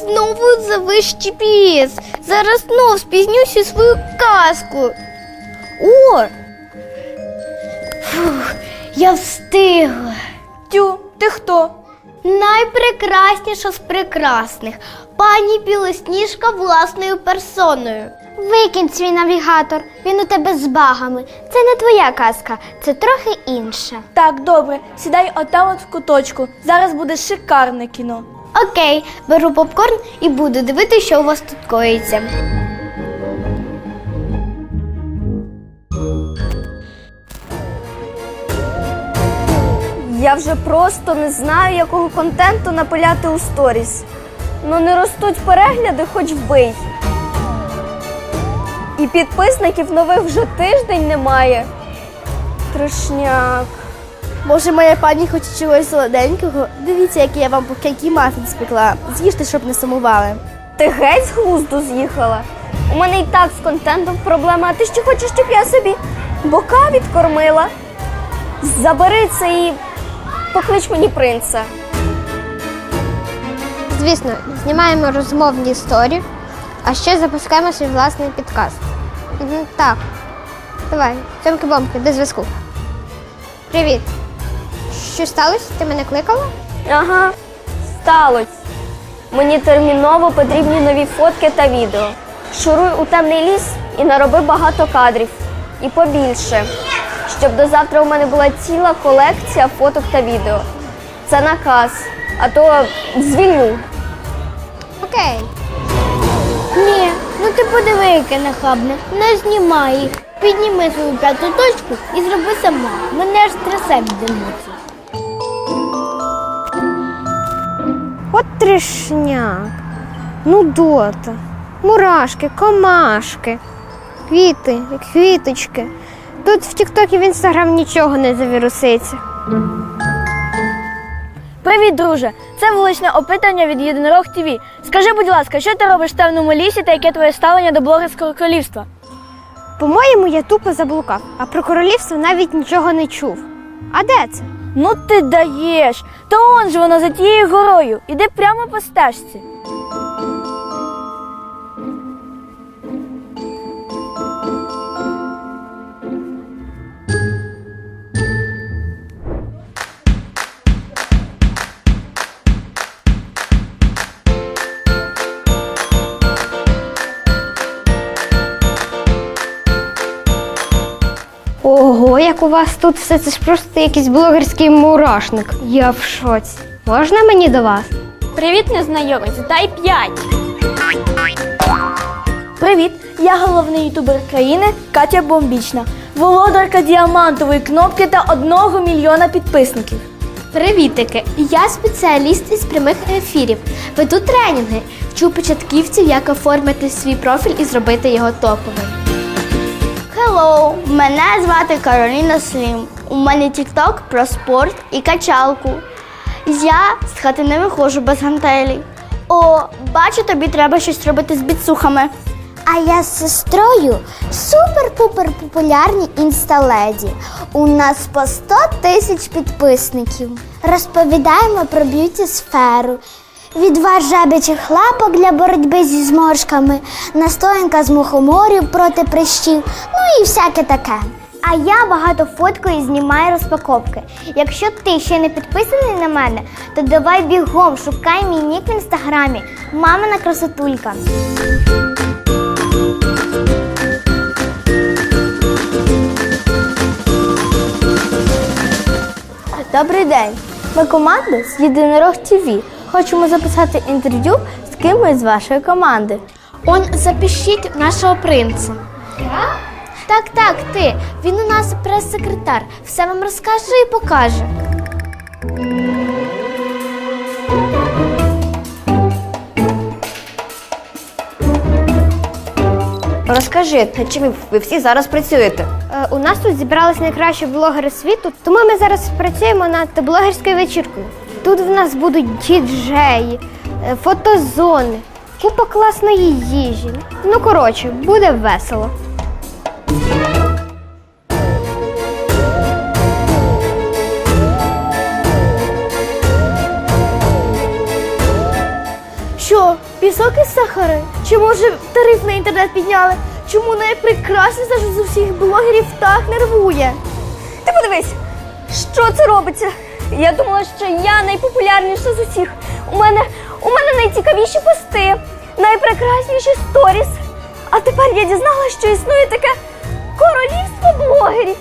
Знову завищий біс. Зараз знов спізнюся свою казку. О! Фух, я встигла. Тю, ти хто? Найпрекрасніша з прекрасних. Пані Білосніжка власною персоною. Викинь свій навігатор, він у тебе з багами. Це не твоя казка, це трохи інша. Так, добре, сідай отам от в куточку. Зараз буде шикарне кіно. Окей, беру попкорн і буду дивитися, що у вас тут коїться. Я вже просто не знаю, якого контенту напиляти у сторіс. Ну не ростуть перегляди, хоч вбий. І підписників нових вже тиждень немає. Трешняк. Може, моя пані хоче чогось солоденького? Дивіться, який я вам пухкянький мафін спекла. З'їжте, щоб не сумували. Ти геть з глузду з'їхала. У мене і так з контентом проблема, а ти ще хочеш, щоб я собі бока відкормила. Забери це і поклич мені принца. Звісно, знімаємо розмовні історії, а ще запускаємо свій власний підкаст. Угу, так. Давай, цьомки бомки до зв'язку. Привіт. Що сталося? Ти мене кликала? Ага, сталося. Мені терміново потрібні нові фотки та відео. Шуруй у темний ліс і нароби багато кадрів. І побільше. Щоб до завтра у мене була ціла колекція фоток та відео. Це наказ. А то звільню. Окей. Ні, ну ти подиви, яке нахабне. Не знімай їх. Підніми свою п'яту точку і зроби сама. Мене ж трясе від емоцій. От трешняк. Нудота. Мурашки, комашки, квіти, квіточки. Тут в Тіктокі в Інстаграм нічого не завіруситься. Привіт, друже! Це вуличне опитання від Єдинорог ТВ. Скажи, будь ласка, що ти робиш в темному лісі та яке твоє ставлення до блогерського королівства? По-моєму, я тупо заблукав, а про королівство навіть нічого не чув. А де це? Ну ти даєш! То он же воно за тією горою. Іди прямо по стежці. Ого, як у вас тут все це ж просто якийсь блогерський мурашник. Я в шоці. Можна мені до вас? Привіт, незнайомець, дай п'ять. Привіт, я головний ютубер країни Катя Бомбічна, володарка діамантової кнопки та одного мільйона підписників. Привітики! Я спеціаліст із прямих ефірів. Веду тренінги, вчу початківців, як оформити свій профіль і зробити його топовим. Hello! Мене звати Кароліна Слім. У мене TikTok про спорт і качалку. Я з хати не виходжу без гантелей. О, бачу, тобі треба щось робити з біцухами. А я з сестрою супер-пупер популярні інсталеді. У нас по 100 тисяч підписників. Розповідаємо про б'юті сферу. Відвар жабячих лапок для боротьби зі зморшками, настоянка з мухоморів проти прищів, ну і всяке таке. А я багато фоткаю і знімаю розпаковки. Якщо ти ще не підписаний на мене, то давай бігом шукай мій нік в інстаграмі. Мамина красотулька. Добрий день. Ми команда з Єдинорог ТВ. Хочемо записати інтерв'ю з кимось з вашої команди. Он запишіть нашого принца. Так, так, ти. Він у нас прес-секретар. Все вам розкаже і покаже. Розкажи, над чим ви всі зараз працюєте? Е, у нас тут зібрались найкращі блогери світу, тому ми зараз працюємо над блогерською вечіркою. Тут в нас будуть діджеї, е, фотозони, купа класної їжі. Ну, коротше, буде весело. Що, пісок із сахари? Чи може тариф на інтернет підняли? Чому найпрекрасніша з усіх блогерів так нервує? Ти подивись, що це робиться? Я думала, що я найпопулярніша з усіх. У мене, у мене найцікавіші пости, найпрекрасніші сторіс. А тепер я дізналася, що існує таке королівство блогерів.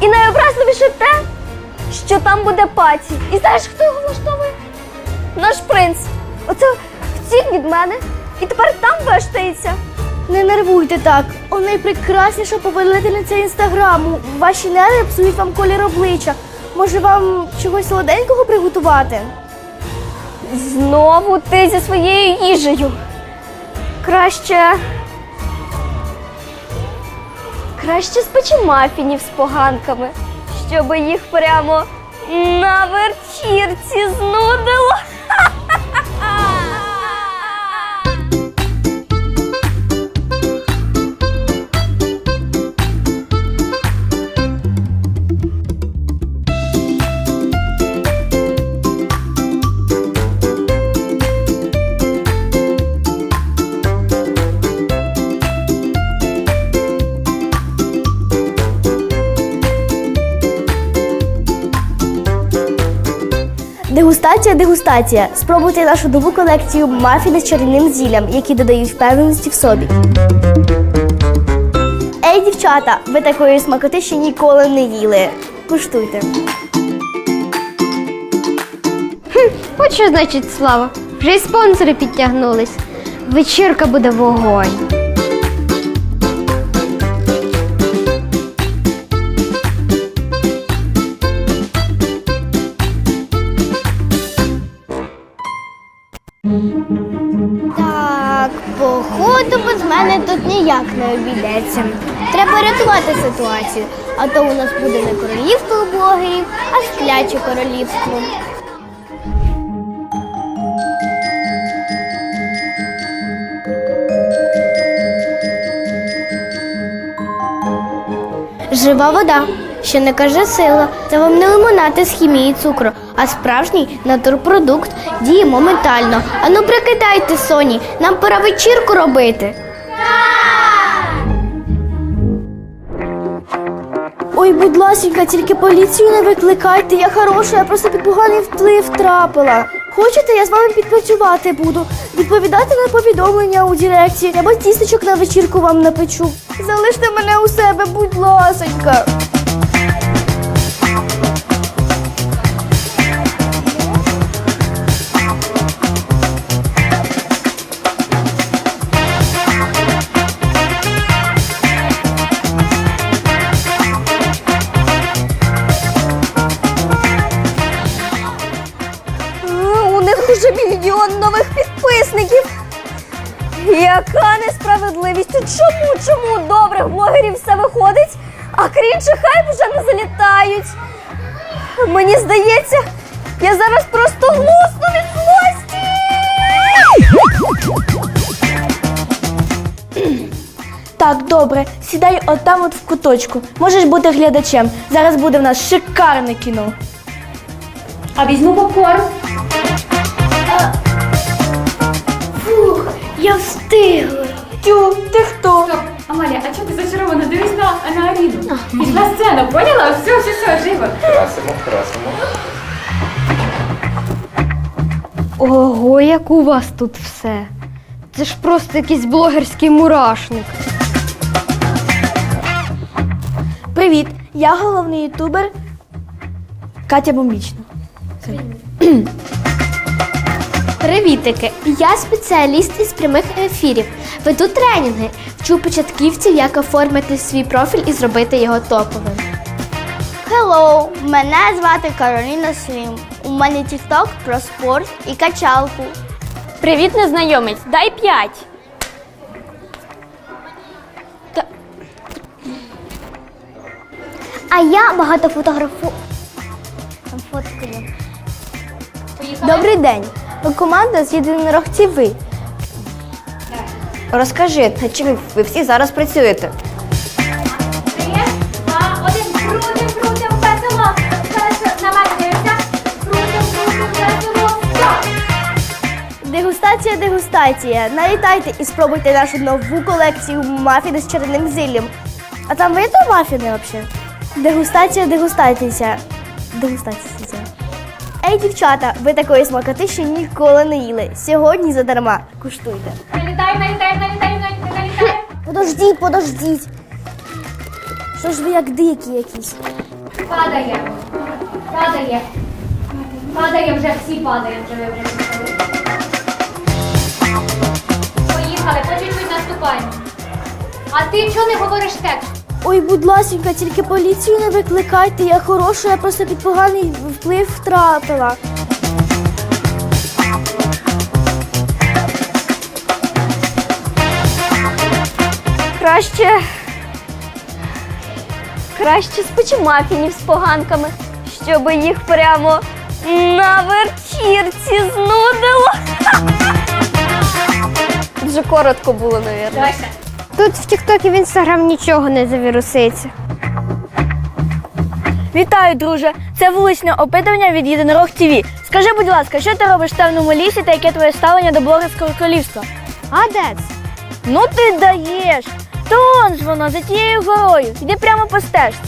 І найобразливіше те, що там буде паті. І знаєш, хто його влаштовує? Наш принц. Оце втік від мене і тепер там вештається. Не нервуйте так. У найпрекрасніша повелительниця інстаграму. Ваші нерви псують вам колір обличчя. Може вам чогось солоденького приготувати? Знову ти зі своєю їжею. Краще. Краще спечи мафінів з поганками, щоб їх прямо на вечірці знудило. Дегустація, дегустація. Спробуйте нашу нову колекцію мафіни з чарівним зіллям, які додають впевненості в собі. Ей, дівчата, ви такої смакоти ще ніколи не їли. Куштуйте. От що значить слава. Вже й спонсори підтягнулись. Вечірка буде вогонь. Ніяк не обійдеться. Треба рятувати ситуацію, а то у нас буде не королівство блогерів, а спляче королівство. Жива вода, що не каже сила. Це вам не лимонад із хімії цукру, а справжній натурпродукт діє моментально. Ану прикидайте, Соні, нам пора вечірку робити. Ой, будь ласенька, тільки поліцію не викликайте. Я хороша, я просто під поганий вплив трапила. Хочете, я з вами підпрацювати буду, відповідати на повідомлення у дірекції або тістечок на вечірку вам напечу. Залиште мене у себе, будь ласенька. Яка несправедливість? Чому, чому добрих блогерів все виходить, а крінчі хайп вже не залітають? Мені здається, я зараз просто лусну від злості. Так, добре, сідай отам от в куточку. Можеш бути глядачем. Зараз буде в нас шикарне кіно. А візьму попкорн. Я встигла. Тю, ти хто? Стоп, Амалія, а чого ти зачарована? Дивись на, на Аріну. Пішла сцену, поняла? Все, все, все, живо. Красимо, красимо. Ого, як у вас тут все. Це ж просто якийсь блогерський мурашник. Привіт, я головний ютубер Катя Бомбічна. Привітики! Я спеціаліст із прямих ефірів. Веду тренінги, вчу початківців, як оформити свій профіль і зробити його топовим. Hello, мене звати Кароліна Слім. У мене тікток про спорт і качалку. Привіт, незнайомець, дай п'ять. А я багато фотографу. Там фоткаю. Добрий день. Ви команда з єдинорог ТВ. Розкажи, над чим ви всі зараз працюєте? Дегустація Дегустація. Налітайте і спробуйте нашу нову колекцію мафіни з чарівним зіллям. А там видно мафіни взагалі? Дегустація, дегустація. Дегустація. Ей, дівчата, ви такої смакоти ще ніколи не їли. Сьогодні задарма. Куштуйте. Налітай, налітай, налітай, налітай. Подождіть, подождіть. Що ж ви як дикі якісь? Падає. Падає. Падає вже всі падають, вже ви вже. Поїхали, по чуть-чуть наступаємо. А ти чого не говориш текст? Ой, будь ласенька, тільки поліцію не викликайте. Я хороша, я просто під поганий вплив втрапила. Краще. Краще спечу мафінів з поганками, щоб їх прямо на верчірці знудило. Дуже коротко було, навірно. Тут в Тіктокі в Інстаграм нічого не завіруситься. Вітаю, друже! Це вуличне опитування від Єдинорог ТВ. Скажи, будь ласка, що ти робиш в темному лісі та яке твоє ставлення до блогерського королівства? А де це? Ну ти даєш! То он ж воно за тією горою. Йди прямо по стежці.